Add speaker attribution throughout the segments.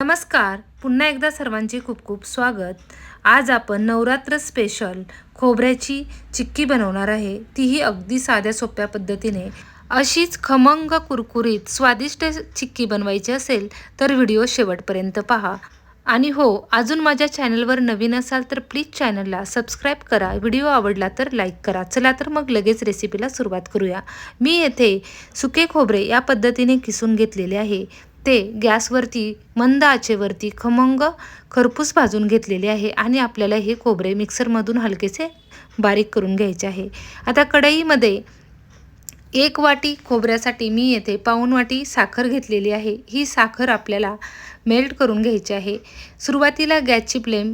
Speaker 1: नमस्कार. पुन्हा एकदा सर्वांचे खूप खूप स्वागत. आज आपण नवरात्र स्पेशल खोबऱ्याची चिक्की बनवणार आहे. तीही अगदी साध्या सोप्या पद्धतीने. अशीच खमंग कुरकुरीत स्वादिष्ट चिक्की बनवायची असेल तर व्हिडिओ शेवटपर्यंत पहा. आणि हो अजून माझ्या चॅनलवर नवीन असाल तर प्लीज चॅनलला सबस्क्राईब करा. व्हिडिओ आवडला तर लाईक करा. चला तर मग लगेच रेसिपीला सुरुवात करूया. मी येथे सुके खोबरे या पद्धतीने किसून घेतलेले आहे. ते गॅसवरती मंद आचेवरती खमंग खरपूस भाजून घेतलेले आहे आणि आपल्याला हे खोबरे मिक्सरमधून हलकेसे बारीक करून घ्यायचे आहे. आता कढईमध्ये एक वाटी खोबऱ्यासाठी मी येथे पाऊण वाटी साखर घेतलेली आहे. ही साखर आपल्याला मेल्ट करून घ्यायची आहे. सुरुवातीला गॅसची फ्लेम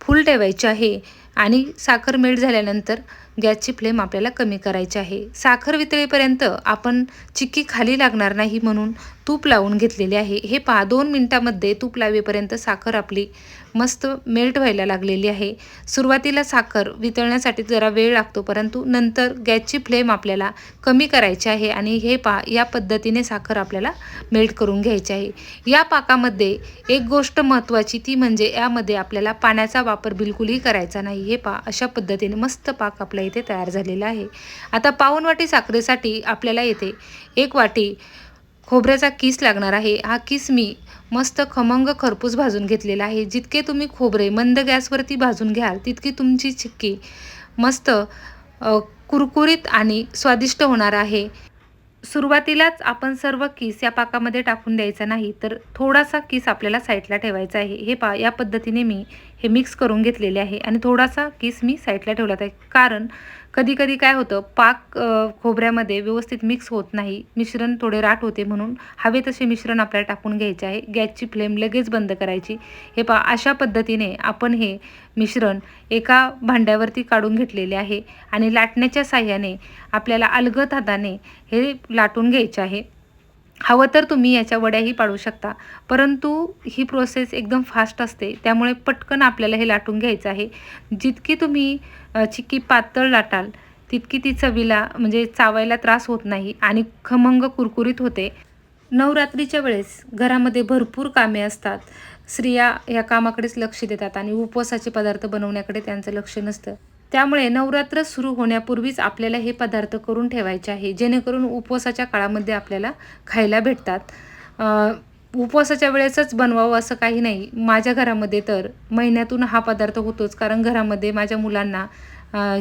Speaker 1: फुल ठेवायची आहे आणि साखर मेल्ट झाल्यानंतर गॅसची फ्लेम आपल्याला कमी करायची आहे. साखर वितळेपर्यंत आपण चिक्की खाली लागणार नाही म्हणून तूप लावून घेतलेले आहे. हे पहा दोन मिनटामध्ये तूप लावेपर्यंत साखर आपली मस्त मेल्ट व्हायला लागलेली आहे. सुरुवातीला साखर वितळण्यासाठी जरा वेळ लागतो परंतु नंतर गॅसची फ्लेम आपल्याला कमी करायची आहे आणि हे पा या पद्धतीने साखर आपल्याला मेल्ट करून घ्यायची आहे. या पाकामध्ये एक गोष्ट महत्त्वाची ती म्हणजे यामध्ये आपल्याला पाण्याचा वापर बिलकुलही करायचा नाही. हे पा अशा पद्धतीने मस्त पाक आपल्या इथे तयार झालेला आहे. आता पाऊन वाटी साखरेसाठी आपल्याला येथे एक वाटी खोबऱ्याचा किस लागणार आहे. हा किस मी मस्त खमंग खरपूस भाजून घेतलेला आहे. जितके तुम्ही खोबरे मंद गॅसवरती भाजून घ्याल तितकी तुमची चिक्की मस्त कुरकुरीत आणि स्वादिष्ट होणार आहे. सुरुवातीलाच आपण सर्व किस या पाकामध्ये टाकून द्यायचा नाही तर थोडासा किस आपल्याला साईडला ठेवायचा आहे. हे पा या पद्धतीने मी हे मिक्स करून घेतलेले आहे. आणि थोडासा किस मी साईडला ठेवला आहे. कारण कधी कधी काय होतं पाक खोबऱ्यामध्ये व्यवस्थित मिक्स होत नाही. मिश्रण थोडे राट होते म्हणून हवे तसे मिश्रण आपल्याला टाकून घ्यायचे आहे. गॅसची फ्लेम लगेच बंद करायची. हे पा अशा पद्धतीने आपण हे मिश्रण एका भांड्यावरती काढून घेतलेले आहे. आणि लाटण्याच्या साह्याने आपल्याला अलगद हाताने हे लाटून घ्यायचे आहे. हवं तर तुम्ही याच्या वड्याही पाडू शकता. परंतु ही प्रोसेस एकदम फास्ट असते. त्यामुळे पटकन आपल्याला हे लाटून घ्यायचं आहे. जितकी तुम्ही चिक्की पातळ लाटाल तितकी ती चवीला म्हणजे चावायला त्रास होत नाही आणि खमंग कुरकुरीत होते. नवरात्रीच्या वेळेस घरामध्ये भरपूर कामे असतात. स्त्रिया या कामाकडेच लक्ष देतात आणि उपवासाचे पदार्थ बनवण्याकडे त्यांचं लक्ष नसतं. त्यामुळे नवरात्र सुरू होण्यापूर्वीच आपल्याला हे पदार्थ करून ठेवायचे आहे जेणेकरून उपवासाच्या काळामध्ये आपल्याला खायला भेटतात. उपवासाच्या वेळेसच बनवावं असं काही नाही. माझ्या घरामध्ये तर महिन्यातून हा पदार्थ होतोच कारण घरामध्ये माझ्या मुलांना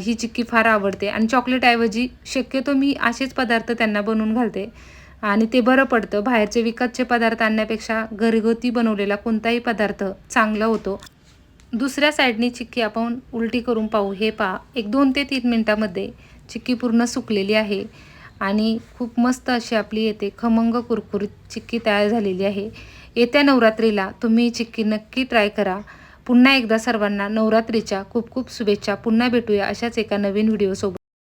Speaker 1: ही चिक्की फार आवडते. आणि चॉकलेटऐवजी शक्यतो मी असेच पदार्थ त्यांना बनवून घालते. आणि ते बरं पडतं. बाहेरचे विकतचे पदार्थ आणण्यापेक्षा घरगुती बनवलेला कोणताही पदार्थ चांगला होतो. दुसऱ्या साईडनी चिक्की आपण उलटी करून पाहू. हे पहा एक दोन ते तीन मिनटामध्ये चिक्की पूर्ण सुकलेली आहे आणि खूप मस्त अशी आपली येते खमंग कुरकुरीत चिक्की तयार झालेली आहे. येत्या नवरात्रीला तुम्ही चिक्की नक्की ट्राय करा. पुन्हा एकदा सर्वांना नवरात्रीच्या खूप खूप शुभेच्छा. पुन्हा भेटूया अशाच एका नवीन व्हिडिओसोबत.